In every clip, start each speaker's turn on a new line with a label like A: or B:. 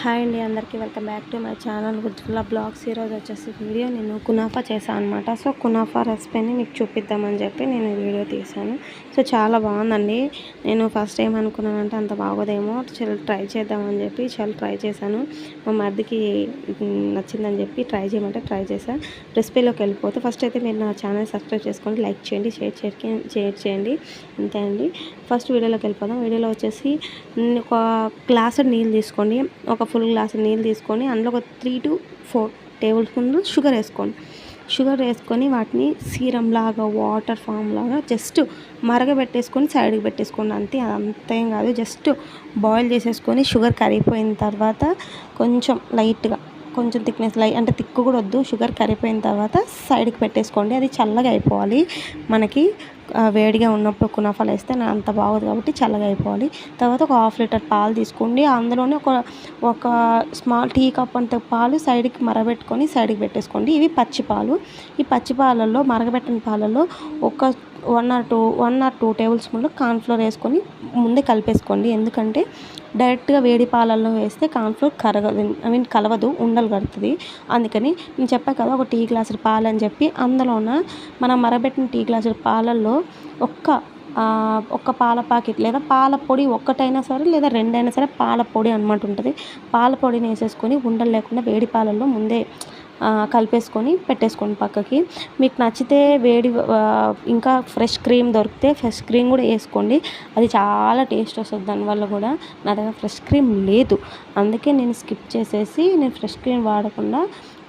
A: Hi అండి అందరికీ welcome back to my channel Gujjula blogs. ఈరోజు వచ్చేసి వీడియో నేను కునాఫా చేశాను అనమాట సో కునాఫా రెసిపీని మీకు చూపిద్దామని చెప్పి నేను వీడియో తీశాను. సో చాలా బాగుందండి. నేను ఫస్ట్ టైం అనుకున్నానంటే అంత బాగోదేమో చాలా ట్రై చేద్దామని చెప్పి చాలా ట్రై చేశాను. మా మరిదికి నచ్చిందని చెప్పి ట్రై చేయమంటే ట్రై చేశాను రెసిపీలోకి వెళ్ళిపోతే ఫస్ట్ అయితే మీరు నా ఛానల్ సబ్స్క్రైబ్ చేసుకోండి లైక్ చేయండి షేర్ చేయండి షేర్ చేయండి. అంతే అండి. ఫస్ట్ వీడియోలోకి వెళ్ళిపోదాం. వీడియోలో వచ్చేసి ఒక గ్లాస్ నీళ్ళు తీసుకోండి. ఒక ఫుల్ గ్లాస్ నీళ్ళు తీసుకొని అందులో ఒక త్రీ టు ఫోర్ టేబుల్ స్పూన్లు షుగర్ వేసుకోండి. షుగర్ వేసుకొని వాటిని సీరం లాగా వాటర్ ఫామ్ లాగా జస్ట్ మరగబెట్టేసుకొని సైడ్కి పెట్టేసుకోండి. అంతే అంతేం కాదు. జస్ట్ బాయిల్ చేసేసుకొని షుగర్ కరిగిపోయిన తర్వాత కొంచెం లైట్గా కొంచెం థిక్నెస్ లై అంటే తిక్కు కూడా వద్దు షుగర్ కరిగిపోయిన తర్వాత సైడ్కి పెట్టేసుకోండి. అది చల్లగా అయిపోవాలి. మనకి వేడిగా ఉన్నప్పుడు కునాఫాలు వేస్తే నా అంత బాగోదు కాబట్టి చల్లగా అయిపోవాలి. తర్వాత ఒక హాఫ్ లీటర్ పాలు తీసుకోండి. అందులోనే ఒక ఒక స్మాల్ టీ కప్ అంత పాలు సైడ్కి మరగబెట్టుకొని సైడ్కి పెట్టేసుకోండి. ఇవి పచ్చి పాలు. ఈ పచ్చి పాలల్లో మరగబెట్టిన పాలలో ఒక one or two one or two table స్పూన్లు కార్న్ఫ్లోర్ వేసుకొని ముందే కలిపేసుకోండి. ఎందుకంటే డైరెక్ట్గా వేడి పాలల్లో వేస్తే కార్న్ఫ్లోర్ కరగదు ఐ మీన్ కలవదు ఉండలు కడుతుంది. అందుకని నేను చెప్పాను కదా ఒక టీ గ్లాసుడు పాలు అని చెప్పి అందులోన మనం మరబెట్టిన టీ గ్లాసుడు పాలల్లో ఒక్క ఒక్క పాల ప్యాకెట్ లేదా పాల పొడి ఒక్కటైనా సరే లేదా రెండైనా సరే పాల పొడి అనమాట ఉంటుంది. పాల పొడిని వేసేసుకొని ఉండలు లేకుండా వేడి పాలల్లో ముందే కలిపేసుకొని పెట్టేసుకోండి పక్కకి. మీకు నచ్చితే వేడి ఇంకా ఫ్రెష్ క్రీమ్ దొరికితే ఫ్రెష్ క్రీమ్ కూడా వేసుకోండి. అది చాలా టేస్ట్ వస్తుంది దానివల్ల కూడా. నా దగ్గర ఫ్రెష్ క్రీమ్ లేదు. అందుకే నేను స్కిప్ చేసేసి నేను ఫ్రెష్ క్రీమ్ వాడకుండా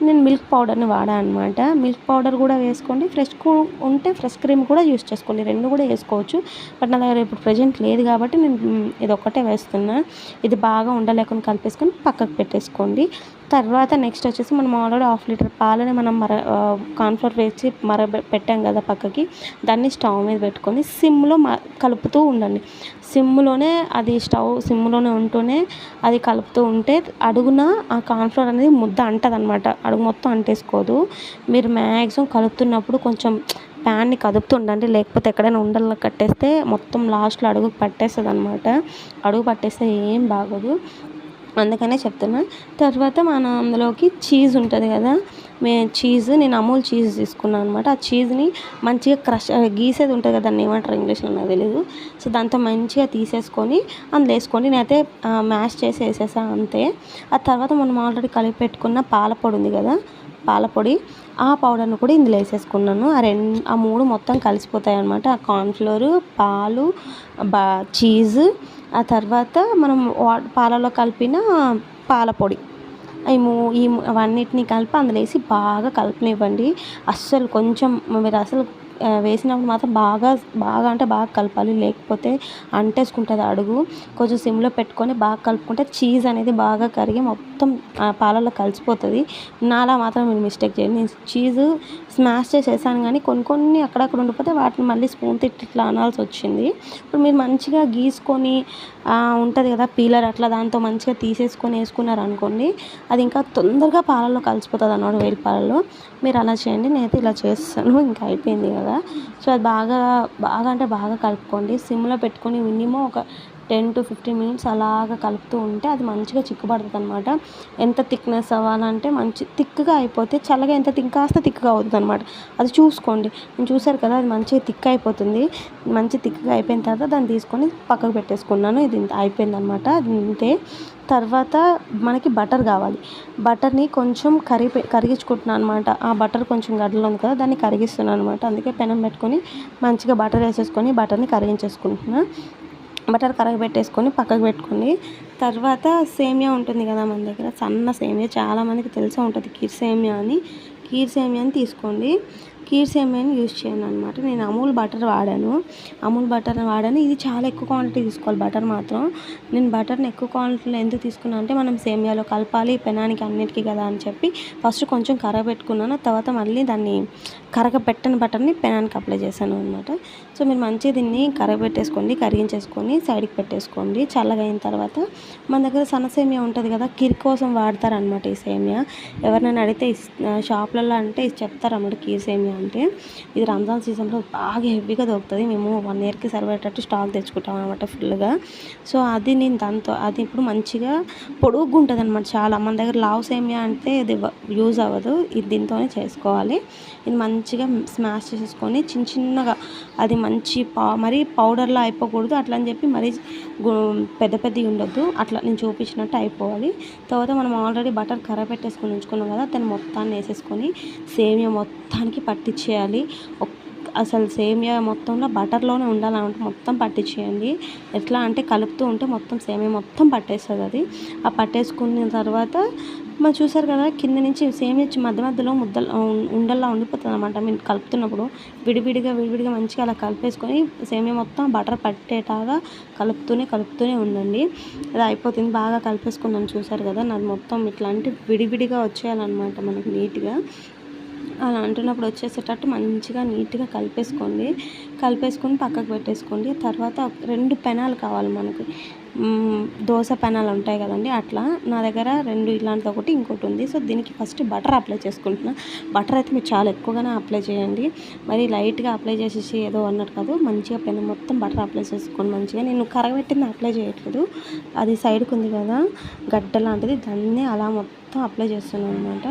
A: నేను మిల్క్ పౌడర్ని వాడా అనమాట మిల్క్ పౌడర్ కూడా వేసుకోండి. ఫ్రెష్ ఉంటే ఫ్రెష్ క్రీమ్ కూడా యూస్ చేసుకోండి. రెండు కూడా వేసుకోవచ్చు. బట్ నా దగ్గర ఇప్పుడు ప్రజెంట్ లేదు కాబట్టి నేను ఇది ఒక్కటే వేస్తున్నా. ఇది బాగా ఉండలేకుండా కలిపేసుకొని పక్కకు పెట్టేసుకోండి. తర్వాత నెక్స్ట్ వచ్చేసి మనం ఆల్రెడీ హాఫ్ లీటర్ పాలని మనం మర కాన్ఫ్లోర్ వేసి మర పెట్టాం కదా పక్కకి దాన్ని స్టవ్ మీద పెట్టుకొని సిమ్లో మ కలుపుతూ ఉండండి. సిమ్లోనే అది స్టవ్ సిమ్లోనే ఉంటూనే అది కలుపుతూ ఉంటే అడుగున ఆ కాన్ఫ్లోర్ అనేది ముద్ద అంటదనమాట అడుగు మొత్తం అంటేసుకోదు. మీరు మ్యాక్సిమం కలుపుతున్నప్పుడు కొంచెం ప్యాన్ని కదుపుతూ ఉండండి లేకపోతే ఎక్కడైనా ఉండల్లో కట్టేస్తే మొత్తం లాస్ట్లో అడుగు పట్టేస్తుంది అనమాట అడుగు పట్టేస్తే ఏం బాగోదు. అందుకనే చెప్తున్నాను తర్వాత మనం అందులోకి చీజ్ ఉంటుంది కదా మే చీజ్ నేను అమూల్ చీజ్ తీసుకున్నాను అనమాట ఆ చీజ్ని మంచిగా క్రష్ గీసేది ఉంటుంది కదా దాన్ని ఏమంటారు ఇంగ్లీష్లో నాకు తెలియదు సో దాంతో మంచిగా తీసేసుకొని అందులో వేసుకొని నేనైతే మ్యాష్ చేసి వేసేసా అంతే. ఆ తర్వాత మనం ఆల్రెడీ కలిపి పెట్టుకున్న పాల పొడి ఉంది కదా పాలపొడి ఆ పౌడర్ని కూడా ఇందులో వేసేసుకున్నాను. ఆ రెండు ఆ మూడు మొత్తం కలిసిపోతాయి అనమాట ఆ కార్న్ఫ్లోర్ పాలు బా చీజ్ ఆ తర్వాత మనం వా పాలలో కలిపిన పాలపొడి. ఈ మూ ఈ అవన్నిటిని కలిపి అందులో వేసి బాగా కలపనివ్వండి. అస్సలు కొంచెం మీరు అసలు వేసినప్పుడు మాత్రం బాగా బాగా అంటే బాగా కలపాలి. లేకపోతే అంటేసుకుంటుంది అడుగు. కొంచెం సిమ్లో పెట్టుకొని బాగా కలుపుకుంటే చీజ్ అనేది బాగా కరిగి మొత్తం ఆ పాలలో కలిసిపోతుంది. నాలా మాత్రం మీరు మిస్టేక్ చేయండి. నేను చీజ్ స్మాష్ చేసేసాను కానీ కొన్ని కొన్ని అక్కడక్కడ ఉండిపోతే వాటిని మళ్ళీ స్పూన్ తిట్టి ఇట్లా అనాల్సి వచ్చింది. ఇప్పుడు మీరు మంచిగా గీసుకొని ఉంటుంది కదా పీలర్ అట్లా దాంతో మంచిగా తీసేసుకొని వేసుకున్నారు అనుకోండి అది ఇంకా తొందరగా పాలలో కలిసిపోతుంది అన్నమాట వేడి పాలలో మీరు అలా చేయండి. నేనైతే ఇలా చేస్తాను. ఇంకా అయిపోయింది కదా. సో అది బాగా బాగా అంటే బాగా కలుపుకోండి. సిమ్లో పెట్టుకొని మినిమం ఒక టెన్ టు ఫిఫ్టీన్ మినిట్స్ అలాగా కలుపుతూ ఉంటే అది మంచిగా చిక్కుపడుతుంది అనమాట ఎంత థిక్నెస్ అవ్వాలంటే మంచి థిక్గా అయిపోతే చల్లగా ఎంత థిక్ కాస్త థిక్గా అవుతుంది అనమాట అది చూసుకోండి. నేను చూసారు కదా అది మంచిగా థిక్ అయిపోతుంది. మంచి థిక్గా అయిపోయిన తర్వాత దాన్ని తీసుకొని పక్కకు పెట్టేసుకున్నాను. ఇది ఇంత అయిపోయింది అనమాట అది ఇంతే. తర్వాత మనకి బటర్ కావాలి. బటర్ని కొంచెం కరిగి కరిగించుకుంటున్నాను అనమాట ఆ బటర్ కొంచెం గడ్డలో ఉంది కదా దాన్ని కరిగిస్తున్నాను అనమాట అందుకే పెనం పెట్టుకొని మంచిగా బటర్ వేసేసుకొని బటర్ని కరిగించేసుకుంటున్నాను బటర్ కరగబెట్టేసుకొని పక్కకు పెట్టుకోండి తర్వాత సేమియా ఉంటుంది కదా మన దగ్గర సన్న సేమియా చాలామందికి తెలిసే ఉంటుంది కీర్ సేమియా అని. కీర్ సేమియాని తీసుకోండి. కీర్ సేమియాని యూజ్ చేయను అనమాట నేను అమూల్ బటర్ వాడాను. అమూల్ బటర్ వాడాను. ఇది చాలా ఎక్కువ క్వాంటిటీ తీసుకోవాలి బటర్ మాత్రం. నేను బటర్ని ఎక్కువ క్వాంటిటీలో ఎందుకు తీసుకున్నాను అంటే మనం సేమియాలో కలపాలి పెనానికి అన్నిటికీ కదా అని చెప్పి ఫస్ట్ కొంచెం కరగబెట్టుకున్నాను. తర్వాత మళ్ళీ దాన్ని కరగబెట్టని బటర్ని పెనానికి అప్లై చేశాను అనమాట సో మీరు మంచిగా దీన్ని కరగబెట్టేసుకోండి కరిగించేసుకొని సైడ్కి పెట్టేసుకోండి. చల్లగా అయిన తర్వాత మన దగ్గర సన్న సేమియా ఉంటుంది కదా కీర్ కోసం వాడతారనమాట ఈ సేమియా. ఎవరినైనా అడిగితే ఇస్- షాప్లలో అంటే ఇది చెప్తారన్నమాట కీర్ సేమియా అంటే ఇది రంజాన్ సీజన్లో బాగా హెవీగా దొరుకుతుంది. మేము వన్ ఇయర్కి సరిపడేటట్టు స్టాక్ తెచ్చుకుంటాం అనమాట ఫుల్గా. సో అది నేను దాంతో అది ఇప్పుడు మంచిగా పొడుగ్గా ఉంటుంది అనమాట చాలా. మన దగ్గర లావ్ సేమియా అంటే ఇది యూజ్ అవ్వదు. ఇది దీంతోనే చేసుకోవాలి. ఇది మంచిగా స్మాష్ చేసేసుకొని చిన్న చిన్నగా అది మంచి పా మరీ పౌడర్లా అయిపోకూడదు. అట్లా అని చెప్పి మరీ పెద్ద పెద్దవి ఉండొద్దు. అట్లా నేను చూపించినట్టు అయిపోవాలి. తర్వాత మనం ఆల్రెడీ బటర్ కర్ర పెట్టేసుకొని ఉంచుకున్నాం కదా దాన్ని మొత్తాన్ని వేసేసుకొని సేమియా మొత్తానికి పట్టించేయాలి. అసలు సేమియా మొత్తంలో బటర్లోనే ఉండాలన్నమాట మొత్తం పట్టించేయండి. ఎట్లా అంటే కలుపుతూ ఉంటే మొత్తం సేమియా మొత్తం పట్టేస్తుంది అది. ఆ పట్టేసుకున్న తర్వాత మనం చూసారు కదా కింద నుంచి సేమియా మధ్య మధ్యలో ముద్దలు ఉండల్లా ఉండిపోతుంది అనమాట మీరు కలుపుతున్నప్పుడు విడివిడిగా విడివిడిగా మంచిగా అలా కలిపేసుకొని సేమియా మొత్తం బటర్ పట్టేటాగా కలుపుతూనే కలుపుతూనే ఉండండి. అది అయిపోతుంది. బాగా కలిపేసుకున్నాను చూసారు కదా నాది మొత్తం ఇట్లాంటి విడివిడిగా వచ్చేయాలన్నమాట మనకి నీట్గా. అలా అంటున్నప్పుడు వచ్చేసేటట్టు మంచిగా నీట్గా కలిపేసుకోండి. కలిపేసుకొని పక్కకు పెట్టేసుకోండి. తర్వాత రెండు పెనాలు కావాలి మనకి. దోశ పెనాలు ఉంటాయి కదండి అట్లా. నా దగ్గర రెండు ఇలాంటిది ఒకటి ఇంకోటి ఉంది. సో దీనికి ఫస్ట్ బటర్ అప్లై చేసుకుంటున్నా. బటర్ అయితే మీరు చాలా ఎక్కువగానే అప్లై చేయండి. మరి లైట్గా అప్లై చేసేసి ఏదో అన్నట్టు కాదు మంచిగా పెన్ మొత్తం బటర్ అప్లై చేసుకోండి మంచిగా. నేను కరగబెట్టింది అప్లై చేయట్లేదు. అది సైడ్కి ఉంది కదా గడ్డ లాంటిది దాన్ని అలా మొత్తం అప్లై చేస్తున్నాను అనమాట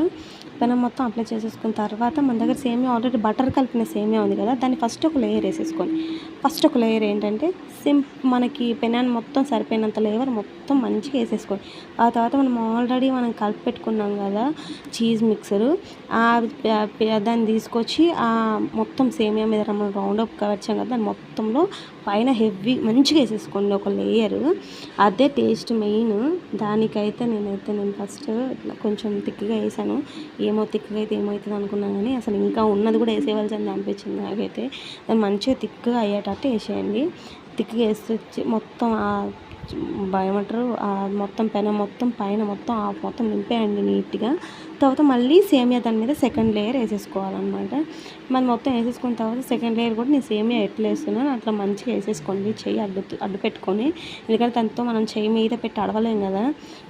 A: పెనం మొత్తం అప్లై చేసేసుకున్న తర్వాత మన దగ్గర సేమియా ఆల్రెడీ బటర్ కలిపిన సేమియా ఉంది కదా దాన్ని ఫస్ట్ ఒక లేయర్ వేసేసుకోండి. ఫస్ట్ ఒక లేయర్ ఏంటంటే సిం మనకి పెనాన్ మొత్తం సరిపోయినంత లేవర్ మొత్తం మంచిగా వేసేసుకోండి. ఆ తర్వాత మనం ఆల్రెడీ మనం కలిపి పెట్టుకున్నాం కదా చీజ్ మిక్సరు. దాన్ని తీసుకొచ్చి ఆ మొత్తం సేమియా మీద మనం రౌండ్ అప్ కవర్చాం కదా దాని మొత్తంలో పైన హెవీ మంచిగా వేసేసుకోండి ఒక లేయర్. అదే టేస్ట్ మెయిన్. దానికైతే నేనైతే నేను ఫస్ట్ ఇట్లా కొంచెం తిక్కిగా వేసాను. ఏమో తిక్కగా అయితే ఏమవుతుంది అనుకున్నాను కానీ అసలు ఇంకా ఉన్నది కూడా వేసేవాల్సింది అనిపించింది నాకైతే. మంచిగా తిక్కగా అయ్యేటట్టు వేసేయండి. తిక్కగా వేసి మొత్తం భయమంటారు మొత్తం పెనం మొత్తం పైన మొత్తం ఆఫ్ మొత్తం నింపేయండి నీట్గా. తర్వాత మళ్ళీ సేమియా దాని మీద సెకండ్ లేయర్ వేసేసుకోవాలన్నమాట. మనం మొత్తం వేసేసుకున్న తర్వాత సెకండ్ లేయర్ కూడా నేను సేమియా ఎట్లా వేస్తున్నాను అట్లా మంచిగా వేసేసుకోండి. చెయ్యి అడ్డు అడ్డు పెట్టుకొని. ఎందుకంటే దాంతో మనం చెయ్యి మీద పెట్టి అడవలేం కదా.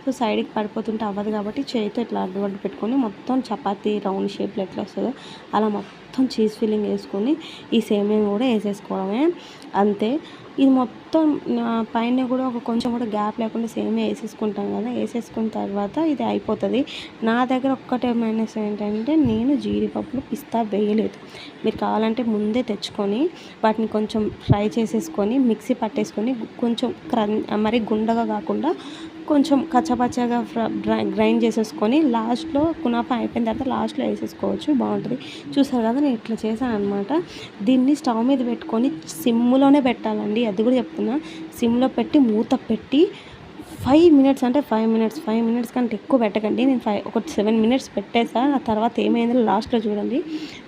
A: సో సైడ్కి పడిపోతుంటే అవ్వదు కాబట్టి చేయితో ఇట్లా అడ్డు అడ్డు పెట్టుకొని మొత్తం చపాతీ రౌండ్ షేప్లో ఎట్లా వస్తుందో అలా మొత్తం చీజ్ ఫిల్లింగ్ వేసుకొని ఈ సేమియా కూడా వేసేసుకోవడమే. అంతే. ఇది మొత్తం పైన కూడా ఒక కొంచెం కూడా గ్యాప్ లేకుండా సేమ్ వేసేసుకుంటాం కదా. వేసేసుకున్న తర్వాత ఇది అయిపోతుంది. నా దగ్గర ఒక్కటే మైనస్ ఏంటంటే నేను జీడిపప్పులు పిస్తా వేయలేదు. మీరు కావాలంటే ముందే తెచ్చుకొని వాటిని కొంచెం ఫ్రై చేసేసుకొని మిక్సీ పట్టేసుకొని కొంచెం క్రన్ మరి గుండగా కాకుండా కొంచెం కచ్చపచ్చగా గ్రైండ్ చేసేసుకొని లాస్ట్లో కునాఫా అయిపోయిన తర్వాత లాస్ట్లో వేసేసుకోవచ్చు. బాగుంటుంది. చూసారు కదా నేను ఇట్లా చేశాను అనమాట దీన్ని స్టవ్ మీద పెట్టుకొని సిమ్లోనే పెట్టాలండి. అది కూడా చెప్తున్నా. సిమ్లో పెట్టి మూత పెట్టి ఫైవ్ మినిట్స్ అంటే ఫైవ్ మినిట్స్ ఫైవ్ మినిట్స్ కంటే ఎక్కువ పెట్టకండి. నేను ఫైవ్ ఒక సెవెన్ మినిట్స్ పెట్టేసా. ఆ తర్వాత ఏమైందో లాస్ట్లో చూడండి.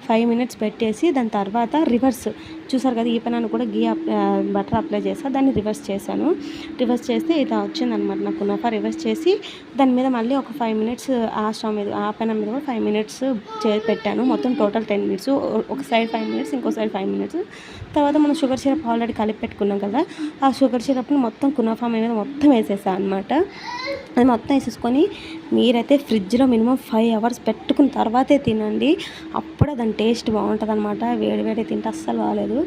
A: ఫైవ్ మినిట్స్ పెట్టేసి దాని తర్వాత రివర్స్ చూసారు కదా ఈ పెనాన్ని కూడా గీ బటర్ అప్లై చేసా దాన్ని రివర్స్ చేశాను. రివర్స్ చేస్తే ఇది వచ్చిందనమాట నాకు నఫా రివర్స్ చేసి దాని మీద మళ్ళీ ఒక ఫైవ్ మినిట్స్ ఆ స్టవ్ మీద ఆ పెనం మీద కూడా ఫైవ్ మినిట్స్ చే పెట్టాను. మొత్తం టోటల్ టెన్ మినిట్స్ ఒక సైడ్ ఫైవ్ మినిట్స్ ఇంకో సైడ్ ఫైవ్ మినిట్స్. తర్వాత మనం షుగర్ సిరప్ ఆల్రెడీ కలిపి పెట్టుకున్నాం కదా ఆ షుగర్ సిరప్ని మొత్తం కునాఫా మీద మొత్తం వేసేసాను అనమాట అది మొత్తం వేసేసుకొని మీరైతే ఫ్రిడ్జ్లో మినిమం ఫైవ్ అవర్స్ పెట్టుకున్న తర్వాతే తినండి. అప్పుడే దాని టేస్ట్ బాగుంటుంది అనమాట వేడి వేడి తింటే అస్సలు బాగాలేదు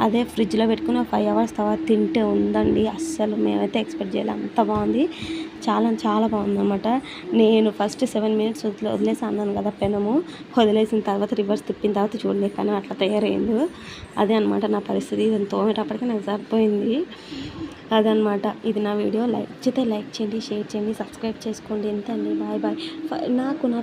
A: అదే ఫ్రిడ్జ్లో పెట్టుకుని ఫైవ్ అవర్స్ తర్వాత తింటే ఉందండి. అస్సలు మేమైతే ఎక్స్పెక్ట్ చేయాలి. అంత బాగుంది. చాలా చాలా బాగుందన్నమాట. నేను ఫస్ట్ సెవెన్ మినిట్స్ వదిలే వదిలేసి అన్నాను కదా పెనము. వదిలేసిన తర్వాత రివర్స్ తిప్పిన తర్వాత చూడలేదు కానీ అట్లా తయారైంది. అదే అనమాట నా పరిస్థితి. ఇది తోమేటప్పటికీ నాకు సరిపోయింది. అదనమాట ఇది నా వీడియో. లైక్ చేస్తే లైక్ చేయండి షేర్ చేయండి సబ్స్క్రైబ్ చేసుకోండి. ఎంత అండి. Bye bye. నాకు నా